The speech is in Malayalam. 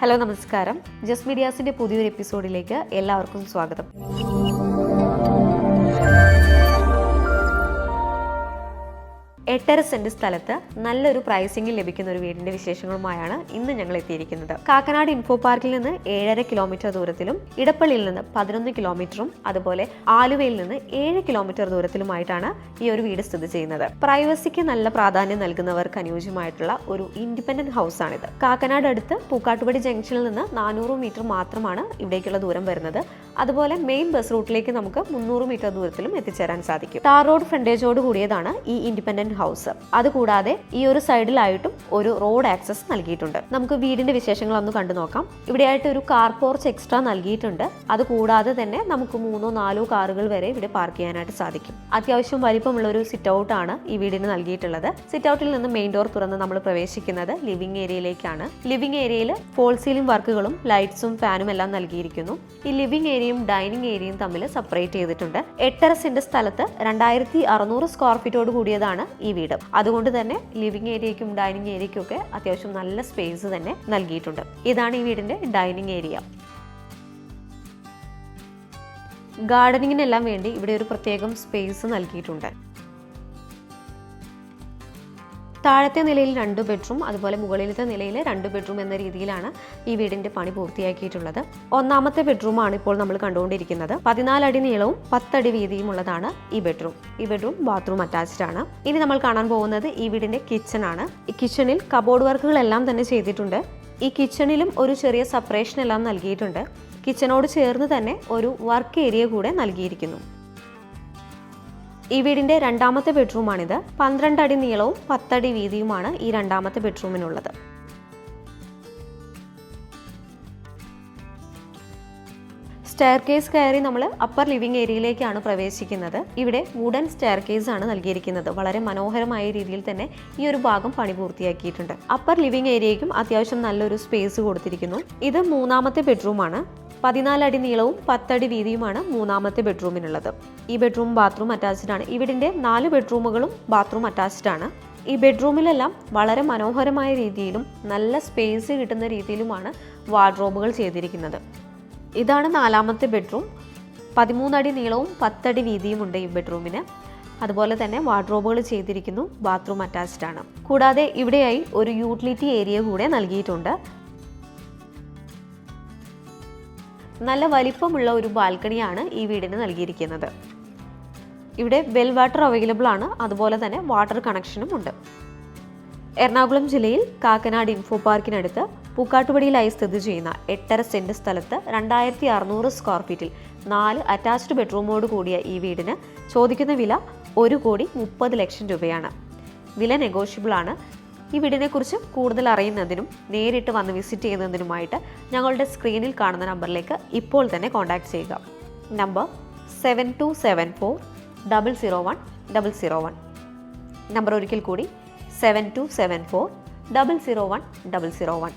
ഹലോ നമസ്കാരം. ജസ് മീഡിയാസിന്റെ പുതിയൊരു എപ്പിസോഡിലേക്ക് എല്ലാവർക്കും സ്വാഗതം. എട്ടര സെന്റ് സ്ഥലത്ത് നല്ലൊരു പ്രൈസിംഗിൽ ലഭിക്കുന്ന ഒരു വീടിന്റെ വിശേഷങ്ങളുമായാണ് ഇന്ന് ഞങ്ങൾ എത്തിയിരിക്കുന്നത്. കാക്കനാട് ഇൻഫോ പാർക്കിൽ നിന്ന് ഏഴര കിലോമീറ്റർ ദൂരത്തിലും ഇടപ്പള്ളിയിൽ നിന്ന് പതിനൊന്ന് കിലോമീറ്ററും അതുപോലെ ആലുവയിൽ നിന്ന് ഏഴ് കിലോമീറ്റർ ദൂരത്തിലുമായിട്ടാണ് ഈ ഒരു വീട് സ്ഥിതി ചെയ്യുന്നത്. പ്രൈവസിക്ക് നല്ല പ്രാധാന്യം നൽകുന്നവർക്ക് അനുയോജ്യമായിട്ടുള്ള ഒരു ഇൻഡിപെൻഡന്റ് ഹൗസ് ആണിത്. കാക്കനാട് അടുത്ത് പൂക്കാട്ടുപടി ജംഗ്ഷനിൽ നിന്ന് നാനൂറ് മീറ്റർ മാത്രമാണ് ഇവിടേക്കുള്ള ദൂരം വരുന്നത്. അതുപോലെ മെയിൻ ബസ് റൂട്ടിലേക്ക് നമുക്ക് മുന്നൂറ് മീറ്റർ ദൂരത്തിലും എത്തിച്ചേരാൻ സാധിക്കും. ടാർ റോഡ് ഫ്രണ്ടേജോട് കൂടിയതാണ് ഈ ഇൻഡിപെൻഡന്റ് ഹൗസ് അതുകൂടാതെ ഈ ഒരു സൈഡിലായിട്ടും ഒരു റോഡ് ആക്സസ് നൽകിയിട്ടുണ്ട്. നമുക്ക് വീടിന്റെ വിശേഷങ്ങൾ ഒന്ന് കണ്ടു നോക്കാം. ഇവിടെയായിട്ട് ഒരു കാർ പോർച്ച് എക്സ്ട്രാ നൽകിയിട്ടുണ്ട്. അതുകൂടാതെ തന്നെ നമുക്ക് മൂന്നോ നാലോ കാറുകൾ വരെ ഇവിടെ പാർക്ക് ചെയ്യാനായിട്ട് സാധിക്കും. അത്യാവശ്യം വലിപ്പമുള്ള ഒരു സിറ്റ് ഔട്ട് ആണ് ഈ വീടിന് നൽകിയിട്ടുള്ളത്. സിറ്റ് ഔട്ടിൽ നിന്ന് മെയിൻ ഡോർ തുറന്ന് നമ്മൾ പ്രവേശിക്കുന്നത് ലിവിംഗ് ഏരിയയിലേക്കാണ് ലിവിംഗ് ഏരിയയിൽ ഫോൾ സീലിംഗ് വർക്കുകളും ലൈറ്റ്സും ഫാനും എല്ലാം നൽകിയിരിക്കുന്നു. ഈ ലിവിംഗ് ഏരിയയും ഡൈനിങ് ഏരിയയും തമ്മിൽ സെപ്പറേറ്റ് ചെയ്തിട്ടുണ്ട്. എട്ടര സെന്റ് സ്ഥലത്ത് രണ്ടായിരത്തി അറുന്നൂറ് സ്ക്വയർ ഫീറ്റോട് കൂടിയതാണ് ഈ വീട്. അതുകൊണ്ട് തന്നെ ലിവിംഗ് ഏരിയയ്ക്കും ഡൈനിങ് ഏരിയയ്ക്കും ഒക്കെ അത്യാവശ്യം നല്ല സ്പേസ് തന്നെ നൽകിയിട്ടുണ്ട്. ഇതാണ് ഈ വീടിന്റെ ഡൈനിങ് ഏരിയ. ഗാർഡനിങ്ങിനെല്ലാം വേണ്ടി ഇവിടെ ഒരു പ്രത്യേകം സ്പേസ് നൽകിയിട്ടുണ്ട്. താഴത്തെ നിലയിൽ രണ്ട് ബെഡ്റൂം അതുപോലെ മുകളിലത്തെ നിലയിൽ രണ്ട് ബെഡ്റൂം എന്ന രീതിയിലാണ് ഈ വീടിന്റെ പണി പൂർത്തിയാക്കിയിട്ടുള്ളത്. ഒന്നാമത്തെ ബെഡ്റൂമാണ് ഇപ്പോൾ നമ്മൾ കണ്ടുകൊണ്ടിരിക്കുന്നത്. പതിനാലടി നീളവും പത്തടി വീതിയും ഉള്ളതാണ് ഈ ബെഡ്റൂം. ഈ ബെഡ്റൂം ബാത്റൂം അറ്റാച്ച്ഡ് ആണ്. ഇനി നമ്മൾ കാണാൻ പോകുന്നത് ഈ വീടിന്റെ കിച്ചൺ ആണ്. ഈ കിച്ചണിൽ കബോർഡ് വർക്കുകളെല്ലാം തന്നെ ചെയ്തിട്ടുണ്ട്. ഈ കിച്ചണിലും ഒരു ചെറിയ സെപ്പറേഷൻ എല്ലാം നൽകിയിട്ടുണ്ട്. കിച്ചണോട് ചേർന്ന് തന്നെ ഒരു വർക്ക് ഏരിയ കൂടെ നൽകിയിരിക്കുന്നു. ഈ വീടിന്റെ രണ്ടാമത്തെ ബെഡ്റൂമാണിത്. പന്ത്രണ്ട് അടി നീളവും പത്തടി വീതിയുമാണ് ഈ രണ്ടാമത്തെ ബെഡ്റൂമിനുള്ളത്. സ്റ്റെയർ കേസ് കയറി നമ്മൾ അപ്പർ ലിവിംഗ് ഏരിയയിലേക്കാണ് പ്രവേശിക്കുന്നത്. ഇവിടെ വുഡൻ സ്റ്റെയർ കേസ് ആണ് നൽകിയിരിക്കുന്നത്. വളരെ മനോഹരമായ രീതിയിൽ തന്നെ ഈ ഒരു ഭാഗം പണി പൂർത്തിയാക്കിയിട്ടുണ്ട്. അപ്പർ ലിവിംഗ് ഏരിയയ്ക്കും അത്യാവശ്യം നല്ലൊരു സ്പേസ് കൊടുത്തിരിക്കുന്നു. ഇത് മൂന്നാമത്തെ ബെഡ്റൂമാണ്. പതിനാലടി നീളവും പത്തടി വീതിയുമാണ് മൂന്നാമത്തെ ബെഡ്റൂമിനുള്ളത്. ഈ ബെഡ്റൂം ബാത്റൂം അറ്റാച്ച്ഡ് ആണ് ഇവിടിന്റെ നാല് ബെഡ്റൂമുകളും ബാത്റൂം അറ്റാച്ച്ഡ് ആണ് ഈ ബെഡ്റൂമിലെല്ലാം വളരെ മനോഹരമായ രീതിയിലും നല്ല സ്പേസ് കിട്ടുന്ന രീതിയിലുമാണ് വാർഡ്രോബുകൾ ചെയ്തിരിക്കുന്നത്. ഇതാണ് നാലാമത്തെ ബെഡ്റൂം. പതിമൂന്നടി നീളവും പത്തടി വീതിയുമുണ്ട് ഈ ബെഡ്റൂമിന്. അതുപോലെ തന്നെ വാർഡ്രോബുകൾ ചെയ്തിരിക്കുന്നു ബാത്റൂം അറ്റാച്ച്ഡ് ആണ് കൂടാതെ ഇവിടെയായി ഒരു യൂട്ടിലിറ്റി ഏരിയ കൂടെ നൽകിയിട്ടുണ്ട്. നല്ല വലിപ്പമുള്ള ഒരു ബാൽക്കണിയാണ് ഈ വീടിന് നൽകിയിരിക്കുന്നത്. ഇവിടെ വെൽ വാട്ടർ അവൈലബിൾ ആണ്. അതുപോലെ തന്നെ വാട്ടർ കണക്ഷനും ഉണ്ട്. എറണാകുളം ജില്ലയിൽ കാക്കനാട് ഇൻഫോ പാർക്കിനടുത്ത് പൂക്കാട്ടുപടിയിലായി സ്ഥിതി ചെയ്യുന്ന എട്ടര സെന്റ് സ്ഥലത്ത് രണ്ടായിരത്തി അറുന്നൂറ് സ്ക്വയർ ഫീറ്റിൽ നാല് അറ്റാച്ച്ഡ് ബെഡ്റൂമോട് കൂടിയ ഈ വീടിന് ചോദിക്കുന്ന വില ഒരു കോടി മുപ്പത് ലക്ഷം രൂപയാണ്. വില നെഗോഷ്യബിൾ ആണ്. ഈ വീടിനെക്കുറിച്ച് കൂടുതൽ അറിയുന്നതിനും നേരിട്ട് വന്ന് വിസിറ്റ് ചെയ്യുന്നതിനുമായിട്ട് ഞങ്ങളുടെ സ്ക്രീനിൽ കാണുന്ന നമ്പറിലേക്ക് ഇപ്പോൾ തന്നെ കോൺടാക്റ്റ് ചെയ്യുക. Number seven two seven four double zero one double zero one number ഒരിക്കൽ കൂടി seven two seven four double zero one double zero one